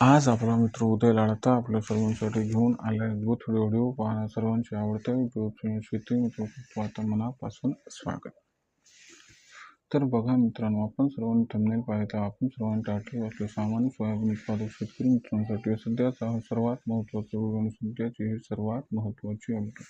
आज आपला मित्र उदय लाडता आपल्या सर्वांसाठी घेऊन आले अद्भुत व्हिडिओ पाहण्या सर्वांचे आवडते. शेती मित्र मनापासून स्वागत. तर बघा मित्रांनो आपण सर्वांनी थंबनेल पाहिजे आपण सर्वांनी टाटली असले सामान्य सोयाबीन उत्पादक शेतकरी मित्रांसाठी सध्याचा सर्वात महत्त्वाचा व्हिडिओ सध्याची ही सर्वात महत्त्वाची अपडेट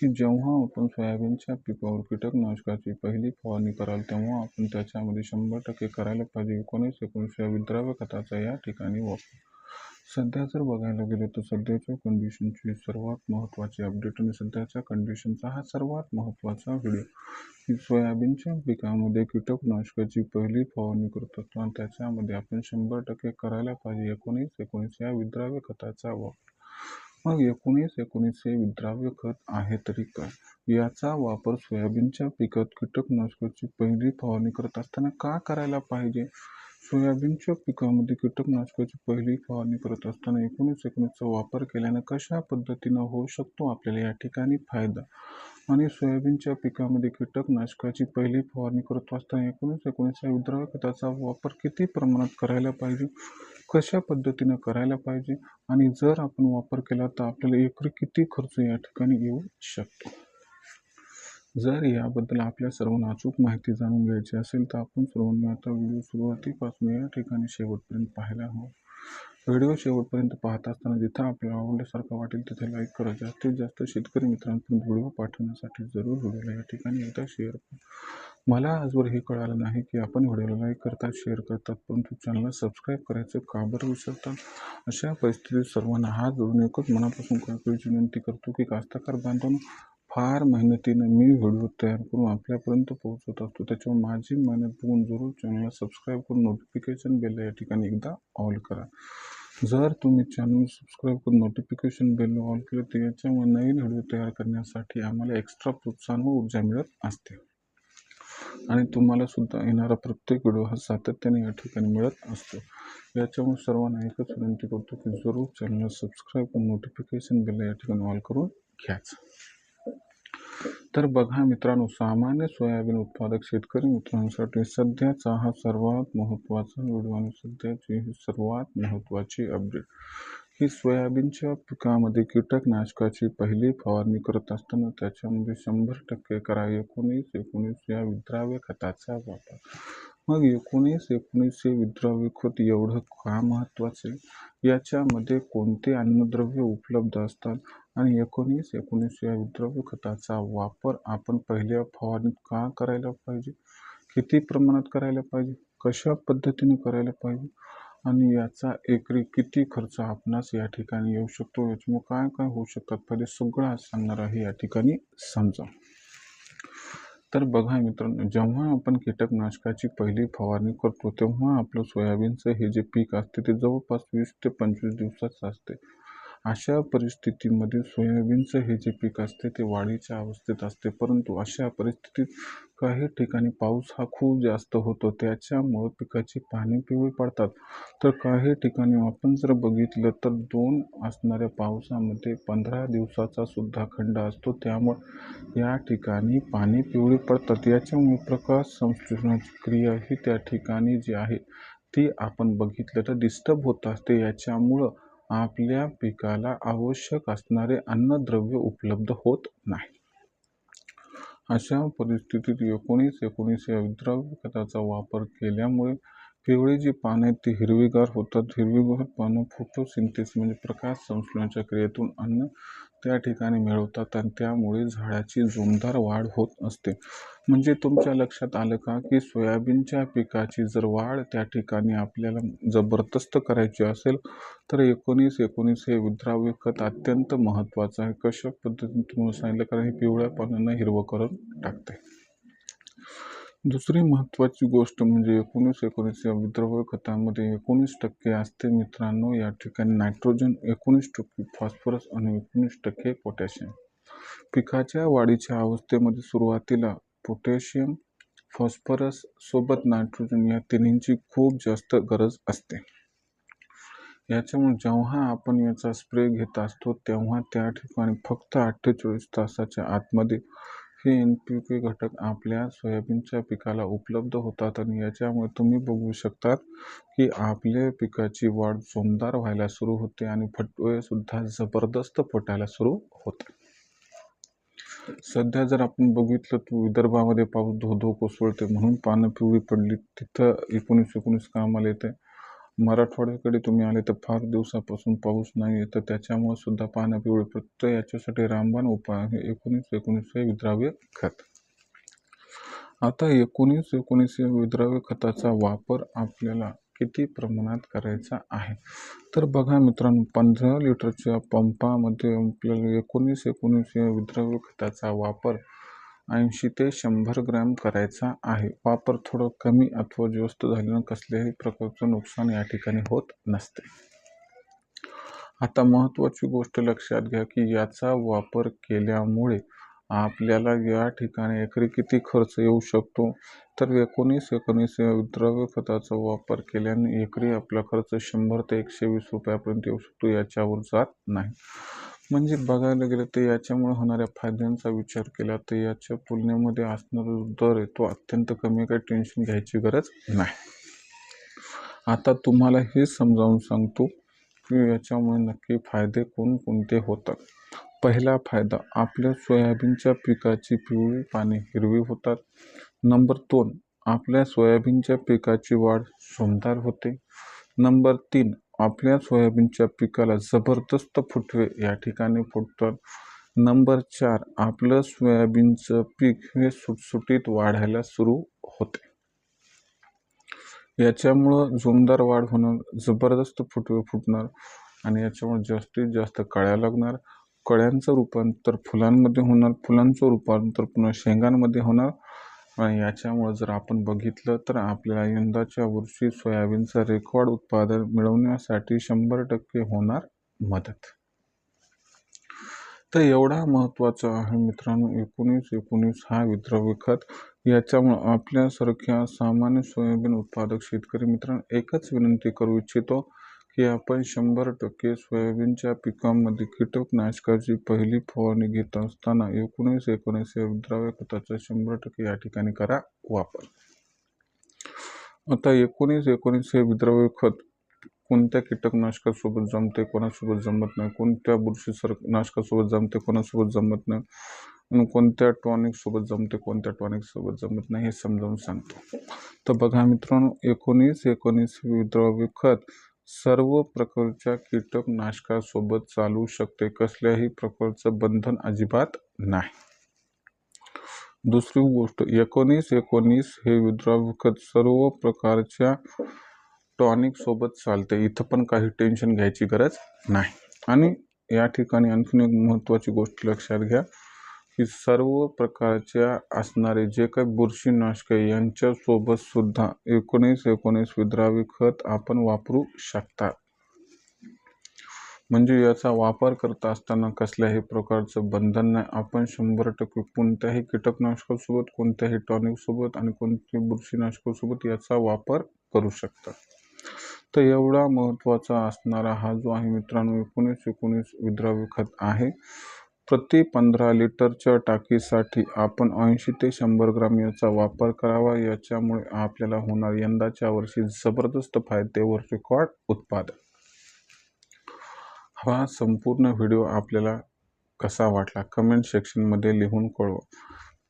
की जेव्हा आपण सोयाबीनच्या पिकावर कीटकनाशकाची पहिली फवारणी कराल तेव्हा आपण त्याच्यामध्ये शंभर टक्के करायला पाहिजे. एकोणीस एकोणीस या विद्राव्य खताचा या ठिकाणी वापर. सध्या जर बघायला गेलं तर सध्याच्या कंडिशनची सर्वात महत्त्वाची अपडेट आणि सध्याच्या कंडिशनचा हा सर्वात महत्त्वाचा व्हिडिओ की सोयाबीनच्या पिकामध्ये कीटकनाशकाची पहिली फवारणी करत असतो आणि त्याच्यामध्ये आपण शंभर टक्के करायला पाहिजे. एकोणीस एकोणीस या विद्राव्य खताचा वापर. मग एकोणीस एकोणीसशे विद्राव्य खत आहे तरी काय? याचा वापर सोयाबीनच्या पिकात कीटकनाशकाची पहिली फवारणी करत असताना का करायला पाहिजे? सोयाबीनच्या पिकामध्ये कीटकनाशकाची पहिली फवारणी करत असताना एकोणीस एकोणीसचा वापर केल्याने कशा पद्धतीनं होऊ शकतो? आपल्याला या ठिकाणी फायदा आणि सोयाबीनच्या पिकामध्ये कीटकनाशकाची पहिली फवारणी करत असताना एकोणीस एकोणीस या खताचा वापर किती प्रमाणात करायला पाहिजे? कशा पद्धतीनं करायला पाहिजे? आणि जर आपण वापर केला तर आपल्याला एकरी किती खर्च या ठिकाणी येऊ शकतो? जर याबद्दल आपल्या सर्वांना अचूक माहिती जाणून घ्यायची असेल तर आपण सर्वांनी आता व्हिडिओ सुरुवातीपासून या ठिकाणी शेवटपर्यंत पाहायला हवं व्हिडिओ शेवटपर्यंत पाहत असताना जिथं आपल्याला आवडल्यासारखं वाटेल तिथे लाईक करा. जास्तीत जास्त शेतकरी मित्रांपर्यंत व्हिडिओ पाठवण्यासाठी जरूर व्हिडिओला या ठिकाणी एकदा शेअर करा. मला आजवर हे कळालं नाही की आपण व्हिडिओला लाईक करतात शेअर करतात परंतु चॅनलला सबस्क्राईब करायचं का बरं विसरतात अशा परिस्थितीत सर्वांना हात जोडून एकच मनापासून कळकळीची विनंती करतो की कास्तकार बांधून फार मेहनतीनं मी व्हिडिओ तयार करून आपल्यापर्यंत पोहोचवत असतो. त्याच्यावर माझी मेहनत बघून जरूर चॅनलला सबस्क्राईब करून नोटिफिकेशन बेल या ठिकाणी एकदा ऑल करा. जर तुम्ही चॅनल सबस्क्राईब करून नोटिफिकेशन बेल ऑल केलं तर याच्यामुळे नवीन व्हिडिओ तयार करण्यासाठी आम्हाला एक्स्ट्रा प्रोत्साहन व ऊर्जा मिळत असते. आणि तुम्हाला सुद्धा येणारा प्रत्येक व्हिडिओ हा सातत्याने या ठिकाणी मिळत असतो. याच्यामुळे सर्वांना एकच विनंती करतो की जरूर चॅनलला सबस्क्राईब करून नोटिफिकेशन बेल या ठिकाणी ऑल करून घ्याच. तर बघा मित्रांनो सामान्य सोयाबीन उत्पादक शेतकरी मित्रांसाठी सध्याचा हा सर्वात महत्त्वाचा व्हिडिओ आणि सध्याची ही सर्वात महत्त्वाची अपडेट. ही सोयाबीनच्या पिकामध्ये कीटकनाशकाची पहिली फवारणी करत असताना त्याच्यामध्ये शंभर टक्के करा. एकोणीस एकोणीस या विद्राव्य खताचा वापर. मग एकोणीस एकोणीस हे विद्राव्य खत एवढं का महत्त्वाचे याच्यामध्ये कोणते अन्नद्रव्य उपलब्ध असतात? आणि एकोणीस एकोणीस या विद्रव्य खताचा वापर आपण पहिल्या फवारणीत का करायला पाहिजे? किती प्रमाणात करायला पाहिजे? कशा पद्धतीने करायला पाहिजे? आणि याचा एकरी किती खर्च आपणास या ठिकाणी येऊ शकतो? याच्यामुळे काय काय होऊ शकतात? पहिले सगळं आज सांगणार आहे. या ठिकाणी समजा. तर बघा मित्रांनो जेव्हा आपण कीटकनाशकाची पहिली फवारणी करतो तेव्हा आपलं सोयाबीनचं हे जे पीक असते ते जवळपास वीस ते पंचवीस दिवसाचं असते. अशा परिस्थितीमध्ये सोयाबीनचं हे जे पीक असते ते वाढीच्या अवस्थेत असते. परंतु अशा परिस्थितीत काही ठिकाणी पाऊस हा खूप जास्त होतो. त्याच्यामुळं पिकाची पाणी पिवळी पडतात. तर काही ठिकाणी आपण जर बघितलं तर दोन असणाऱ्या पावसामध्ये पंधरा दिवसाचा सुद्धा खंड असतो. त्यामुळं या ठिकाणी पाणी पिवळी पडतात. याच्यामुळे प्रकाश संश्लेषणाची क्रिया ही त्या ठिकाणी जी आहे ती आपण बघितलं तर डिस्टर्ब होत असते. याच्यामुळं आपल्या पिकाला आवश्यक असणारे अन्नद्रव्य उपलब्ध होत नाही. अशा परिस्थितीत एकोणीस एकोणीस या विद्राव्य खताचा वापर केल्यामुळे पिवळी जी पानं आहेत ती हिरवीगार होतात. हिरवीगार पानं फोटोसिंथेसिस म्हणजे प्रकाश संश्लेषणाच्या क्रियेतून अन्न त्या ठिकाणी मिळवतात आणि त्यामुळे झाडाची जोमदार वाढ होत असते. म्हणजे तुमच्या लक्षात आलं का की सोयाबीनच्या पिकाची जर वाढ त्या ठिकाणी आपल्याला जबरदस्त करायची असेल तर एकोणीस एकोणीस हे विद्राव्य खत अत्यंत महत्त्वाचं आहे. कशा पद्धतीने तुम्हाला सांगितलं? कारण हे पिवळ्या पानांना हिरवं करून टाकते दुसरी महत्त्वाची गोष्ट म्हणजे एकोणीस एकोणीस या विद्रव्य खतामध्ये एकोणीस टक्के असते मित्रांनो या ठिकाणी नायट्रोजन एकोणीस टक्के फॉस्फरस आणि एकोणीस टक्के पोटॅशियम. पिकाच्या वाढीच्या अवस्थेमध्ये सुरुवातीला पोटॅशियम फॉस्फरस सोबत नायट्रोजन या तिन्हींची खूप जास्त गरज असते. याच्यामुळे जेव्हा आपण याचा स्प्रे घेत असतो तेव्हा त्या ठिकाणी फक्त अठ्ठेचाळीस तासाच्या आतमध्ये हे एन पी के घटक आपल्या सोयाबीनच्या पिकाला उपलब्ध होतात आणि याच्यामुळे तुम्ही बघू शकतात की आपल्या पिकाची वाढ जोमदार व्हायला सुरू होते आणि फटवे सुद्धा जबरदस्त फुटायला सुरू होते. सध्या जर आपण बघितलं तर विदर्भामध्ये पाऊस धो धो कोसळते म्हणून पानं पिवळी पडली. तिथं एकोणीस एकोणीस कामाला येते मराठवाड्याकडे तुम्ही आले तर फार दिवसापासून पाऊस नाही आहे तर त्याच्यामुळे सुद्धा पानं पिवळे पडतं याच्यासाठी रामबाण उपाय आहे. एकोणीस एकोणीस हे विद्राव्य खत. आता एकोणीस एकोणीस या विद्राव्य खताचा वापर आपल्याला किती प्रमाणात करायचा आहे? तर बघा मित्रांनो पंधरा लिटरच्या पंपामध्ये आपल्याला एकोणीस एकोणीस या विद्राव्य खताचा वापर ऐंशी ते शंभर ग्रॅम करायचा आहे. वापर थोडं कमी अथवा जास्त झाल्यानं कसल्याही प्रकारचं नुकसान या ठिकाणी होत नसते. आता महत्त्वाची गोष्ट लक्षात घ्या की याचा वापर केल्यामुळे आपल्याला या ठिकाणी एकरी किती खर्च येऊ शकतो? तर एकोणीस एकोणीस या द्रव्य खताचा वापर केल्याने एकरी आपला खर्च शंभर ते एकशे वीस रुपयापर्यंत येऊ शकतो याच्यावर जात नाही. म्हणजे बघायला गेलं तर याच्यामुळे होणाऱ्या फायद्यांचा विचार केला तर याच्या तुलनेमध्ये असणारा दर आहे तो अत्यंत कमी काही टेन्शन घ्यायची गरज नाही. आता तुम्हाला हे समजावून सांगतो की याच्यामुळे नक्की फायदे कोणकोणते होतात. पहिला फायदा आपल्या सोयाबीनच्या पिकाची पिवळी पाने हिरवी होतात. नंबर दोन आपल्या सोयाबीनच्या पिकाची वाढ सुंदर होते. नंबर तीन आपल्या सोयाबीनच्या पिकाला जबरदस्त फुटवे या ठिकाणी फुटतात. नंबर चार आपलं सोयाबीनचं पीक हे सुटसुटीत वाढायला सुरू होते. याच्यामुळं जोमदार वाढ होणार जबरदस्त फुटवे फुटणार आणि याच्यामुळे जास्तीत जास्त कळ्या लागणार. कळ्यांचं रूपांतर फुलांमध्ये होणार फुलांचं रूपांतर पुन्हा शेंगांमध्ये होणार. याच्यामुळं जर आपण बघितलं तर आपल्याला यंदाच्या वर्षी सोयाबीनचं रेकॉर्ड उत्पादन मिळवण्यासाठी शंभर टक्के होणार मदत. तर एवढा महत्त्वाचा आहे मित्रांनो एकोणीस एकोणीस हा विद्रव्य खत. याच्यामुळं आपल्यासारख्या सामान्य सोयाबीन उत्पादक शेतकरी मित्रांनो एकच विनंती करू इच्छितो की आपण शंभर टक्के सोयाबीनच्या पिकांमध्ये कीटकनाशकाची पहिली फवारणी घेत असताना एकोणीस एकोणीस या विद्राव्य खताचा शंभर टक्के या ठिकाणी करा वापर. आता एकोणीस एकोणीस हे विद्राव्य खत कोणत्या कीटकनाशकासोबत जमते कोणासोबत जमत नाही कोणत्या बुरशी सर नाशकासोबत जमते कोणासोबत जमत नाही आणि कोणत्या टॉनिकसोबत जमते कोणत्या टॉनिकसोबत जमत नाही हे समजावून सांगतो. तर बघा मित्रांनो एकोणीस एकोणीस विद्राव्य खत सर्व प्रकारच्या कीटकनाशकासोबत चालू शकते. कसल्याही प्रकारचं बंधन अजिबात नाही. दुसरी गोष्ट एकोणीस एकोणीस हे विद्रावखत सर्व प्रकारच्या टॉनिक सोबत चालते. इथं पण काही टेन्शन घ्यायची गरज नाही. आणि या ठिकाणी आणखीन एक महत्त्वाची गोष्ट लक्षात घ्या. की सर्व प्रकारच्या असणारे जे काही बुरशीनाशक यांच्यासोबत सुद्धा एकोणीस एकोणीस विद्रावी खत आपण वापरू शकता. म्हणजे याचा वापर करत असताना कसल्याही प्रकारचं बंधन नाही. आपण शंभर टक्के कोणत्याही कीटकनाशकासोबत कोणत्याही टॉनिकसोबत आणि कोणत्याही बुरशीनाशकासोबत याचा वापर करू शकता. तर एवढा महत्त्वाचा असणारा हा जो आहे मित्रांनो एकोणीस एकोणीस विद्राव्य खत आहे. प्रति पंधरा लिटरच्या टाकीसाठी आपण ऐंशी ते शंभर ग्राम याचा वापर करावा. याच्यामुळे आपल्याला होणार यंदाच्या वर्षी जबरदस्त फायदे व रेकॉर्ड उत्पादन. हा संपूर्ण व्हिडिओ आपल्याला कसा वाटला? कमेंट सेक्शनमध्ये लिहून कळवा.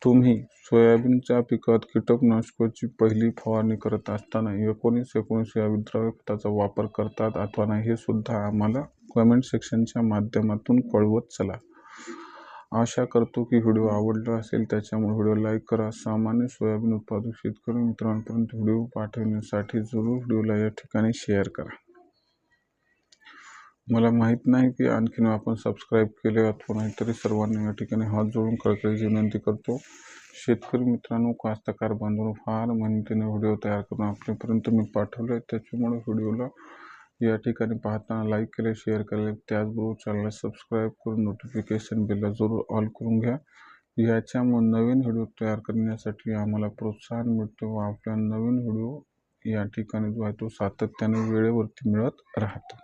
तुम्ही सोयाबीनच्या पिकात कीटकनाशकाची पहिली फवारणी करत असताना एकोणीस एकोणीस या विद्राव्य खताचा वापर करतात अथवा नाही हे सुद्धा आम्हाला कमेंट सेक्शनच्या माध्यमातून कळवत चला. आशा करतो की व्हिडिओ आवडला असेल त्याच्यामुळे व्हिडिओ लाईक करा. सामान्य सोयाबीन उत्पादक शेतकरी मित्रांपर्यंत व्हिडिओ पाठवण्यासाठी जरूर व्हिडिओला या ठिकाणी शेअर करा. मला माहीत नाही की आणखीन आपण सबस्क्राईब केले अथवा नाही तरी सर्वांनी या ठिकाणी हात जोडून कळकळीची विनंती करतो. शेतकरी मित्रांनो कास्तकार बांधून फार मेहनतीने व्हिडिओ तयार करून आपल्यापर्यंत मी पाठवले त्याच्यामुळे व्हिडिओला या ठिकाणी पाहताना लाईक केले शेअर केले. त्याचबरोबर चॅनलला सबस्क्राईब करून नोटिफिकेशन बिलला जरूर ऑल करून घ्या. याच्यामुळे नवीन व्हिडिओ तयार करण्यासाठी आम्हाला प्रोत्साहन मिळतो व आपल्या नवीन व्हिडिओ या ठिकाणी जो आहे तो सातत्याने वेळेवरती मिळत राहतो.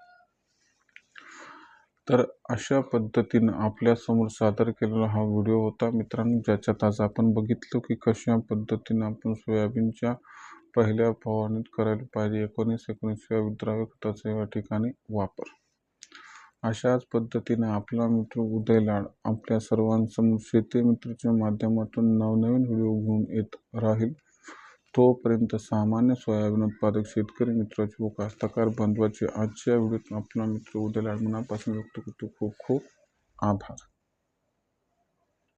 तर अशा पद्धतीनं आपल्यासमोर सादर केलेला हा व्हिडिओ होता. मित्रांनो ज्याच्यात आज आपण बघितलं की कशा पद्धतीनं आपण सोयाबीनच्या पहिल्या फवारणीत करायला पाहिजे. एकोणीस एकोणीस या विद्राव्य खताचा या ठिकाणी वापर. अशाच पद्धतीने आपला मित्र उदय लाड आपल्या सर्वांसमोर शेती मित्रच्या माध्यमातून नवनवीन व्हिडिओ घेऊन येत राहील. तोपर्यंत सामान्य सोयाबीन उत्पादक शेतकरी मित्राचे व कास्तकार बांधवाचे आजच्या व्हिडिओत आपला मित्र उदय लाड मनापासून व्यक्त करतो. खूप खूप आभार.